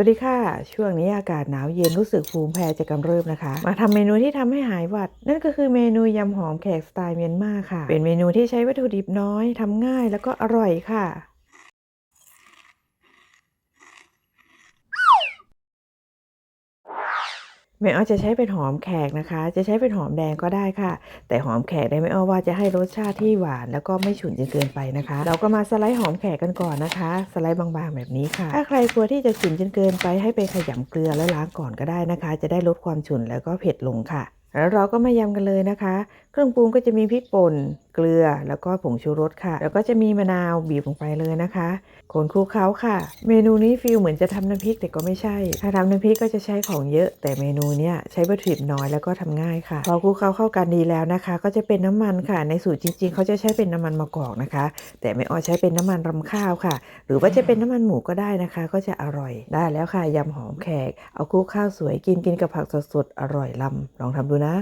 วัสดีค่ะ ช่วงนี้อากาศหนาวเย็นรู้สึกภูมิแพ้จะกำเริบนะคะ มาทำเมนูที่ทำให้หายหวัด นั่นก็คือเมนูยำหอมแขกสไตล์เมียนมาค่ะ เป็นเมนูที่ใช้วัตถุดิบน้อยทำง่ายแล้วก็อร่อยค่ะ แม่อ้อจะใช้เป็นหอมแขกนะคะ จะใช้เป็นหอมแดงก็ได้ค่ะ แต่หอมแขกได้แม่อ้อว่าจะให้รสชาติที่หวาน แล้วก็ไม่ฉุนจนเกินไปนะคะ เราก็มาสไลด์หอมแขกกันก่อนนะคะ สไลด์บางๆแบบนี้ค่ะ ถ้าใครกลัวที่จะฉุนจนเกินไปให้ไปขยำเกลือแล้วล้างก่อนก็ได้นะคะ จะได้ลดความฉุนแล้วก็เผ็ดลงค่ะ แล้วเราก็มายำกันเลยนะคะ เครื่องปรุงก็จะมีพริกป่น เกลือ แล้วก็ผงชูรสค่ะ แล้วก็จะมีมะนาวบีบลงไปเลยนะคะ คนคลุกเคล้าค่ะ เมนูนี้ฟิลเหมือนจะทำน้ำพริกแต่ก็ไม่ใช่ ถ้าทำน้ำพริกก็จะใช้ของเยอะ แต่เมนูเนี้ยใช้วัตถุดิบน้อยแล้วก็ทำง่ายค่ะ พอคลุกเคล้าเข้ากันดีแล้วนะคะ ก็จะเป็นน้ำมันค่ะ ในสูตรจริง ๆ เขาจะใช้เป็นน้ำมันมะกอกนะคะ แต่ไม่อ้อใช้เป็นน้ำมันรำข้าวค่ะ หรือว่าจะเป็นน้ำมันหมูก็ได้นะคะ ก็จะอร่อยได้แล้วค่ะยำหอมแขก เอาคลุกข้าวสวยกินกินกับผักสดๆอร่อยลำลองทำดูนะ